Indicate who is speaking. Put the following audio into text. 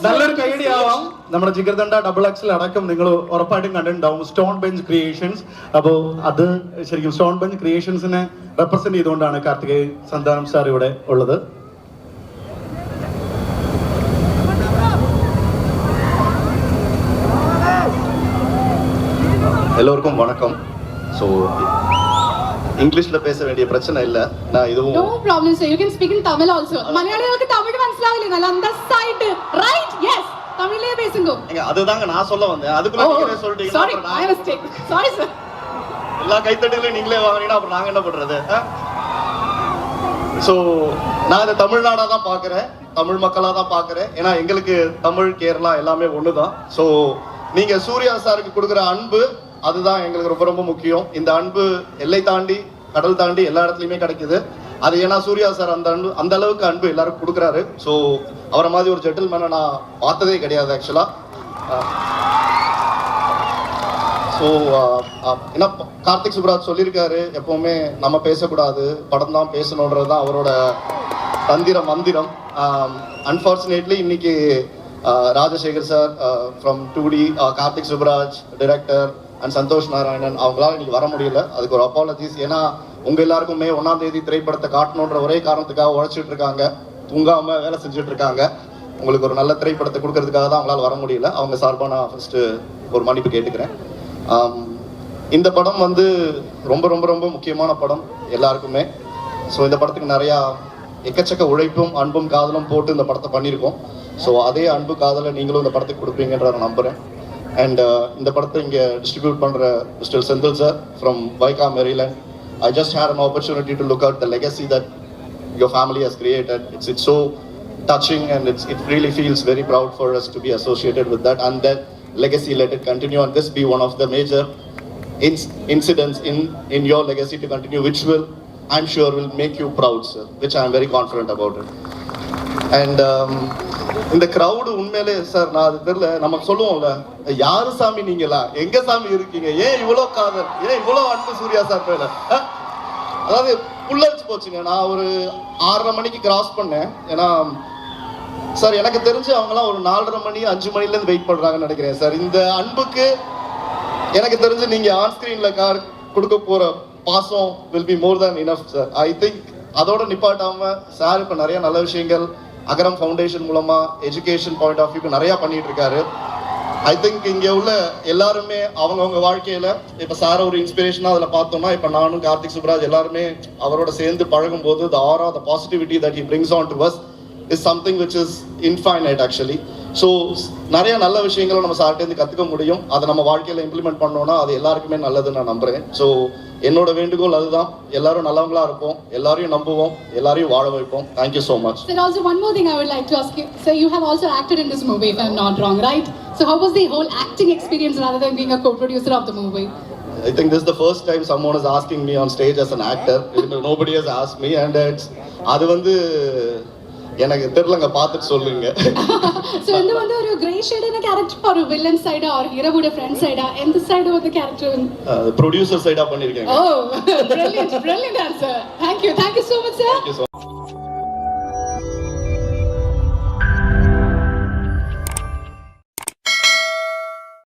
Speaker 1: നല്ലൊരു കൈയടി ആവാം നമ്മുടെ ജിഗർദണ്ഡ ഡബിൾ എക്സൽ അടക്കം നിങ്ങൾ ഉറപ്പായിട്ടും കണ്ടിട്ടുണ്ടാവും സ്റ്റോൺ ബെഞ്ച് ക്രിയേഷൻസ് അപ്പോൾ അത് ശരിക്കും സ്റ്റോൺ ബെഞ്ച് ക്രിയേഷൻസിനെ റെപ്രസെന്റ് ചെയ്തുകൊണ്ടാണ് കാർത്തികേയ സന്താനം സാർ ഇവിടെ ഉള്ളത്
Speaker 2: எல்லோருக்கும் வணக்கம் ஸோ இங்கிலீஷில் பேச வேண்டிய பிரச்சனை இல்லை நான்
Speaker 3: No
Speaker 2: இதுவும்
Speaker 3: problem, sir. You can speak in Tamil also. മലയാളികൾക്ക് തമിഴ് മനസ്സിലാവില്ലേ നല്ല അന്തസ്സായിട്ട് റൈറ്റ് യെസ് തമിഴിലേ பேசுங்க
Speaker 2: ஏங்க, அதுதாங்க நான் சொல்ல வந்தேன் அதுக்குள்ள நீங்களே சொல்லிட்டீங்கன்னா
Speaker 3: சாரி
Speaker 2: அப்புறம்
Speaker 3: ஐ
Speaker 2: நான்
Speaker 3: மிஸ்டேக் சாரி சார்
Speaker 2: எல்லா கைத்தட்டுகளையும் நீங்களே வாங்கினீங்கன்னா அப்புறம் நாங்க என்ன பண்றது ஸோ நான் இதை தமிழ்நாடா தான் பார்க்குறேன் தமிழ் மக்களாக தான் பார்க்குறேன் ஏன்னா எங்களுக்கு தமிழ் கேரளா எல்லாமே ஒன்று தான் ஸோ நீங்க சூர்யா சாருக்கு கொடுக்குற அன்பு அதுதான் எங்களுக்கு ரொம்ப ரொம்ப முக்கியம். இந்த அன்பு எல்லை தாண்டி கடல் தாண்டி எல்லா இடத்துலையுமே கிடைக்குது. அது ஏன்னா சூர்யா சார் அந்த அன்பு அந்த அளவுக்கு அன்பு எல்லாரும் கொடுக்குறாரு. ஸோ அவரை மாதிரி ஒரு ஜென்டில்மேனை நான் பார்த்ததே கிடையாது ஆக்சுவலாக ஸோ ஏன்னா கார்த்திக் சுப்ராஜ் சொல்லியிருக்காரு எப்பவுமே நம்ம பேசக்கூடாது படம் தான் பேசணுன்றது தான் அவரோட தந்திரம் மந்திரம். அன்ஃபார்ச்சுனேட்லி இன்னைக்கு Rajasekar sir from two D Karthik Subbaraj director and Santhosh Narayanan அவங்களால இன்னைக்கு வர முடியல. அதுக்கு ஒரு அப்பாலஜிஸ் ஏன்னா உங்க எல்லாருக்குமே ஒன்னாம் தேதி திரைப்படத்தை காட்டணுன்ற ஒரே காரணத்துக்காக உழைச்சிட்டு இருக்காங்க. தூங்காம வேலை செஞ்சுட்டு இருக்காங்க. உங்களுக்கு ஒரு நல்ல திரைப்படத்தை கொடுக்கறதுக்காக தான் அவங்களால வர முடியல. அவங்க சார்பாக நான் ஃபர்ஸ்ட் ஒரு மன்னிப்பு கேட்டுக்கிறேன். இந்த படம் வந்து ரொம்ப ரொம்ப ரொம்ப முக்கியமான படம் எல்லாருக்குமே. ஸோ இந்த படத்துக்கு நிறையா எக்கச்சக்க உழைப்பும் அன்பும் காதலும் போட்டு இந்த படத்தை பண்ணியிருக்கோம். ஸோ அதே அன்பு காதலை நீங்களும் இந்த படத்துக்கு கொடுப்பீங்கன்ற நான் நம்புகிறேன் அண்ட் இந்த படத்தை இங்கே டிஸ்ட்ரிபியூட் பண்ணுற mister Senthil sir from Vaika Merryland I just had an opportunity to look out the legacy that your family has created. It's it's so touching and it's it really feels very proud for us to be associated with that and that legacy let it continue and this be one of the major inc- incidents in in your legacy to continue which will I'm sure will make you proud sir which I am very confident about it and um, இந்த crowd உண்மையிலே sir நான் அது தெரியல. நமக்கு சொல்லுவோம்ல யாரு சாமி நீங்களா? எங்க சாமி இருக்கீங்க? ஏன் இவ்வளோ காதல்? ஏன் இவ்வளோ அன்பு சூர்யா சார் பேர அதாவது புல்லரிச்சு போச்சுங்க. நான் ஒரு ஆறரை மணிக்கு கிராஸ் பண்ணேன். ஏன்னா சார் எனக்கு தெரிஞ்சு அவங்கலாம் ஒரு நாலரை மணி அஞ்சு மணிலேருந்து வெயிட் பண்ணுறாங்கன்னு நினைக்கிறேன் சார் இந்த அன்புக்கு எனக்கு தெரிஞ்சு நீங்கள் ஆன்ஸ்க்ரீனில் கார் கொடுக்க போகிற பாசம் will be more than enough sir I think அதோட நிப்பாட்டாம சார் இப்போ நிறைய நல்ல விஷயங்கள் அகரம் ஃபவுண்டேஷன் மூலமா எஜுகேஷன் பாயிண்ட் ஆஃப் வியூக்கு நிறைய பண்ணிட்டு இருக்காரு ஐ திங்க் இங்க உள்ள எல்லாருமே அவங்கவுங்க வாழ்க்கையில இப்ப சார ஒரு இன்ஸ்பிரேஷனா அதுல பார்த்தோம்னா இப்ப நானும் கார்த்திக் சுப்ராஜ் எல்லாருமே அவரோட சேர்ந்து பழகும் போது the aura the positivity that he brings on to us is something which is infinite actually so நிறைய நல்ல விஷயங்களை நம்ம சார்ட்டேருந்து கற்றுக்க முடியும் அதை நம்ம வாழ்க்கையில் இம்ப்ளிமெண்ட் பண்ணோம்னா அது எல்லாருக்குமே நல்லதுன்னு நான் நம்புறேன் ஸோ என்னோட வேண்டுகோள் அதுதான் எல்லாரும் நல்லவங்களா இருப்போம் எல்லாரையும் நம்புவோம் எல்லாரையும் வாழ வைப்போம் thank you so much
Speaker 3: Sir, also one more thing I would like to ask you. So you have also acted in this movie, if I'm not wrong, right? So how was the whole acting experience rather than being a co-producer of the movie?
Speaker 2: I think this is the first time someone is asking me on stage as an actor. Nobody has asked me and it's அது வந்து எனக்கு தெரியலங்க பார்த்துட்டு சொல்லுங்க
Speaker 3: so இந்த வந்து ஒரு grey shade ன character ஒரு villain side or hero would friend side எந்த side வந்து character
Speaker 2: ப்ரொடியூசர் சைடா பண்ணிருக்கேங்க
Speaker 3: Oh, brilliant, brilliant answer. Thank you, thank you so much, sir.